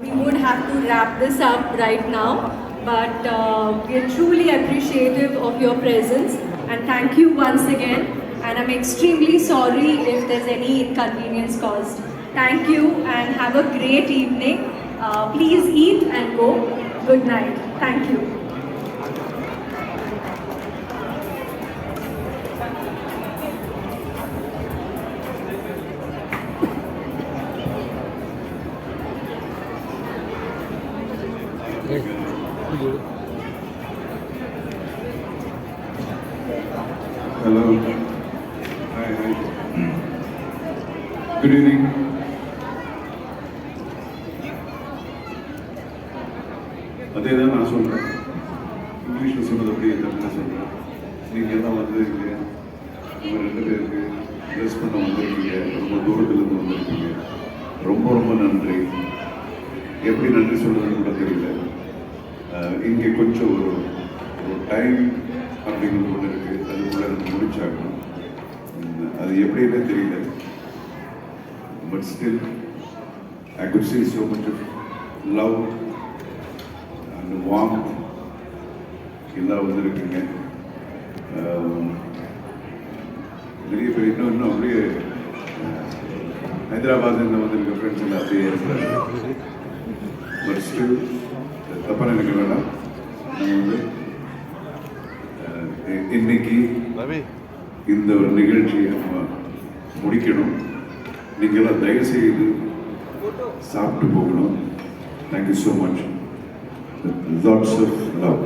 We would have to wrap this up right now, but uh, we are truly appreciative of your presence and thank you once again. And I'm extremely sorry if there's any inconvenience caused. Thank you and have a great evening. Uh, please eat and go. Good night. Thank you. Hello. Hi, hi. Good evening. அதே தான் நான் சொல்கிறேன் இங்கிலீஷில் சொன்னது அப்படியே தமிழில் சொல்கிறேன் நீங்கள் எல்லாம் வந்தது இல்லையா நம்ம ரெண்டு பேருக்கு ட்ரெஸ் பண்ண வந்திருக்கீங்க ரொம்ப தூரத்துலேருந்து வந்திருக்கீங்க ரொம்ப ரொம்ப நன்றி எப்படி நன்றி சொல்கிறதுன்னு கூட தெரியல இங்கே கொஞ்சம் ஒரு ஒரு டைம் அப்படிங்கிறது ஒன்று இருக்குது அதுக்குள்ளே நம்ம முடிச்சாகணும். அது எப்படின்னே தெரியல. But still I could see so much love and and எல்லாம் வந்துருக்குங்க. அஹ் நிறைய பேர் இன்னும் இன்னும் அப்படியே அஹ், ஹைதராபாத்ல வந்திருக்க ஃப்ரெண்ட்ஸ் எல்லாம் அப்படியே இருக்கிறாங்க. பட் ஸ்டில் தப்பாக நினைக்க வேண்டாம் நம்ம வந்து இன்னைக்கு இந்த ஒரு நிகழ்ச்சியை நம்ம முடிக்கணும். நீங்களாம் தயவு செய்து சாப்பிட்டு போகணும். Thank you so much lots of love